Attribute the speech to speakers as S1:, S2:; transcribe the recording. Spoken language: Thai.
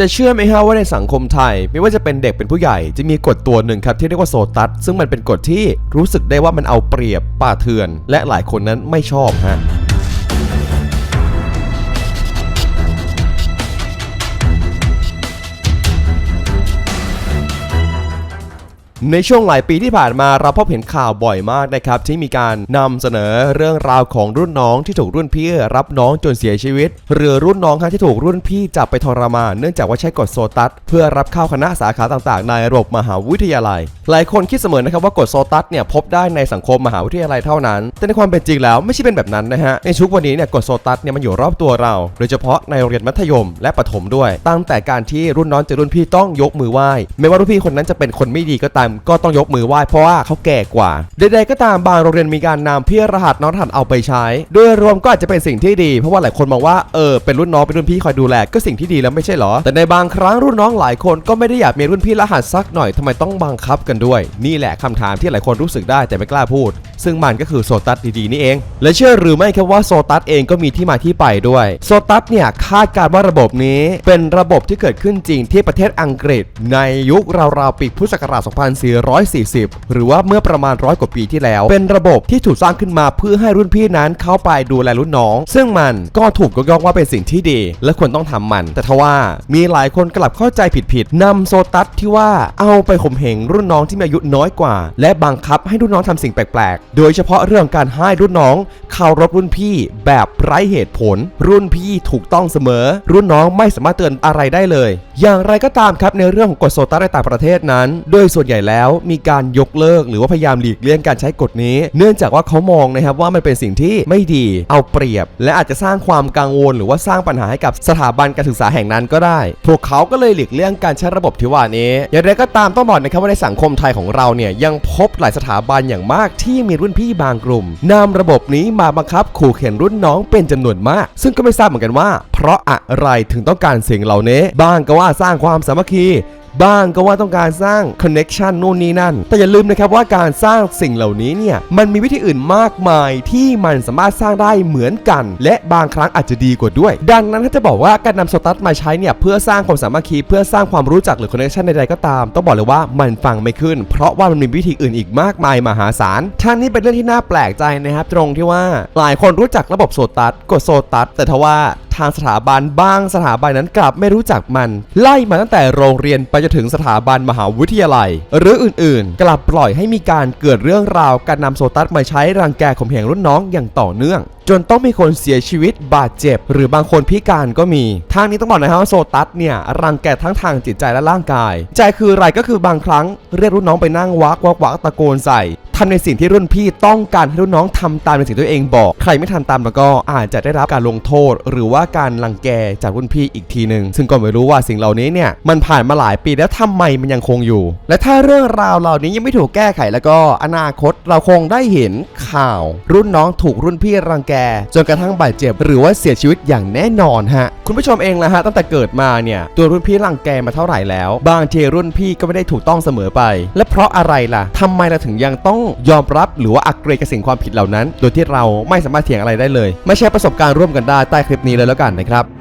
S1: จะเชื่อไหมฮะว่าในสังคมไทย ไม่ว่าจะเป็นเด็กเป็นผู้ใหญ่จะมีกฎตัวหนึ่งครับที่เรียกว่าโซตัสซึ่งมันเป็นกฎที่รู้สึกได้ว่ามันเอาเปรียบป่าเถื่อน และหลายคนนั้นไม่ชอบฮะ ในช่วงหลายปีที่ผ่านมาเราพบเห็นข่าวบ่อยมากนะครับที่มีการนำเสนอเรื่องราวของรุ่นน้องที่ถูกรุ่นพี่รับน้องจนเสียชีวิต หรือรุ่นน้องที่ถูกรุ่นพี่จับไปทรมานเนื่องจากว่าใช้กฎโซตัสเพื่อรับเข้าคณะสาขาต่างๆ ในระบบมหาวิทยาลัย หลายคนคิดเสมอนะครับว่ากฎโซตัสเนี่ยพบได้ในสังคมมหาวิทยาลัยเท่านั้น แต่ในความเป็นจริงแล้วไม่ใช่เป็นแบบนั้นนะฮะในชุกวันนี้เนี่ยกฎโซตัสเนี่ยมันอยู่รอบตัวเรา โดยเฉพาะในโรงเรียนมัธยม และประถมด้วย ตั้งแต่การที่รุ่นน้องเจอรุ่นพี่ต้องยกมือไหว้ไม่ว่ารุ่นพี่คนนั้นจะเป็นคนไม่ดีก็ตามก็ต้องยกมือไหว้เพราะว่าเขาแก่กว่าใดๆก็ตามบางโรงเรียนมีการนำพี่รหัสน้องรหัสเอาไปใช้ โดยรวมก็อาจจะเป็นสิ่งที่ดี เพราะว่าหลายคนมองว่าเออเป็นรุ่นน้องเป็นรุ่นพี่คอยดูแลก็สิ่งที่ดีแล้วไม่ใช่เหรอ แต่ในบางครั้งรุ่นน้องหลายคนก็ไม่ได้อยากมีรุ่นพี่รหัสสักหน่อยทำไมต้องบังคับกันด้วย นี่แหละคำถามที่หลายคนรู้สึกได้แต่ไม่กล้าพูด ซึ่งมันก็คือโซตัสดีๆนี่เอง และเชื่อหรือไม่ครับว่าโซตัสเองก็มีที่มาที่ไปด้วยโซตัสเนี่ยคาดการณ์ว่าระบบนี้ เป็นระบบที่เกิดขึ้นจริงที่ประเทศอังกฤษ ในยุคราวๆปีพุทธศักราช2440 หรือว่าเมื่อประมาณร้อยกว่าปีที่แล้ว เป็นระบบที่ถูกสร้างขึ้นมาเพื่อให้รุ่นพี่นั้นเข้าไปดูแลรุ่นน้อง ซึ่งมันก็ถูกยกย่องว่าเป็นสิ่งที่ดี และควรต้องทำมัน แต่ทว่ามีหลายคนกลับเข้าใจผิดๆนำโซตัสที่ว่าเอาไปข่มเหงรุ่นน้องที่มีอายุน้อยกว่า และบังคับให้รุ่นน้องทำสิ่งแปลกๆ โดยเฉพาะเรื่องการให้รุ่นน้องเคารพรุ่นพี่แบบไร้เหตุผล รุ่นพี่ถูกต้องเสมอ รุ่นน้องไม่สามารถเตือนอะไรได้เลย อย่างไรก็ตามครับในเรื่องของกฎโซตัสในต่างประเทศนั้น โดยส่วนใหญ่แล้วมีการยกเลิก หรือว่าพยายามหลีกเลี่ยงการใช้กฎนี้ เนื่องจากว่าเขามองนะครับว่ามันเป็นสิ่งที่ไม่ดีเอาเปรียบ และอาจจะสร้างความกังวล หรือว่าสร้างปัญหาให้กับสถาบันการศึกษาแห่งนั้นก็ได้ พวกเขาก็เลยหลีกเลี่ยงการใช้ระบบที่ว่านี้อย่างไรก็ตามต้องบอกนะครับว่าในสังคมไทยของเราเนี่ยยังพบหลายสถาบันอย่างมากที่มีรุ่นพี่บางกลุ่มนำระบบนี้มาบังคับขู่เข็นรุ่นน้องเป็นจำนวนมาก ซึ่งก็ไม่ทราบเหมือนกันว่า เพราะอะไรถึงต้องการสิ่งเหล่านี้ บ้างก็ว่าสร้างความสามัคคี บ้างก็ว่าต้องการสร้างคอนเน็ชันนู่นนี่นั่น แต่อย่าลืมนะครับว่าการสร้างสิ่งเหล่านี้เนี่ยมันมีวิธีอื่นมากมายที่มันสามารถสร้างได้เหมือนกัน และบางครั้งอาจจะดีกว่าด้วย ดังนั้นถ้าจะบอกว่าการนำโซตัสมาใช้เนี่ยเพื่อสร้างความสามัคคีเพื่อสร้างความรู้จักหรือคอนเน็ชันใดๆก็ตามต้องบอกเลยว่ามันฟังไม่ขึ้น เพราะว่ามันมีวิธีอื่นอีกมากมายมหาศาลท่านนี้เป็นเรื่องที่น่าแปลกใจนะครับตรงที่ว่าหลายคนรู้จักระบบโซตัสกดโซตัสแต่ทว่าทางสถาบันบางสถาบันนั้นกลับไม่รู้จักมัน ไล่มาตั้งแต่โรงเรียนไปจนถึงสถาบันมหาวิทยาลัย หรืออื่นๆ กลับปล่อยให้มีการเกิดเรื่องราวการนำโซตัสมาใช้รังแกข่มเหงรุ่นน้องอย่างต่อเนื่อง จนต้องมีคนเสียชีวิตบาดเจ็บ หรือบางคนพิการก็มี ทางนี้ต้องบอกนะครับว่าโซตัสเนี่ยรังแกทั้งทางจิตใจและร่างกาย ใจคืออะไรก็คือบางครั้งเรียกรุ่นน้องไปนั่งวักวักวักตะโกนใส่ ทำในสิ่งที่รุ่นพี่ต้องการให้รุ่นน้องทำตามในสิ่งที่ตัวเองบอก ใครไม่ทำตามแล้วก็อาจจะได้รับการลงโทษ หรือว่าการรังแกจากรุ่นพี่อีกทีหนึ่งซึ่งก็ไม่รู้ว่าสิ่งเหล่านี้เนี่ยมันผ่านมาหลายปีแล้วทำไมมันยังคงอยู่ และถ้าเรื่องราวเหล่านี้ยังไม่ถูกแก้ไขแล้วก็อนาคตเราคงได้เห็นข่าว รุ่นน้องถูกรุ่นพี่รังแก จนกระทั่งบาดเจ็บ หรือว่าเสียชีวิตอย่างแน่นอนฮะคุณผู้ชมเองนะฮะตั้งแต่เกิดมาเนี่ยตัวรุ่นพี่รังแกมาเท่าไหร่แล้ว บางทีรุ่นพี่ก็ไม่ได้ถูกต้องเสมอไป และเพราะอะไรล่ะทำไมเราถึงยังต้องยอมรับหรือว่าอักเกรดกับสิ่งความผิดเหล่านั้น โดยที่เราไม่สามารถเถียงอะไรได้เลย ไม่ใช่ประสบการณ์ร่วมกันได้ใต้คลิปนี้เลยแล้วกันนะครับ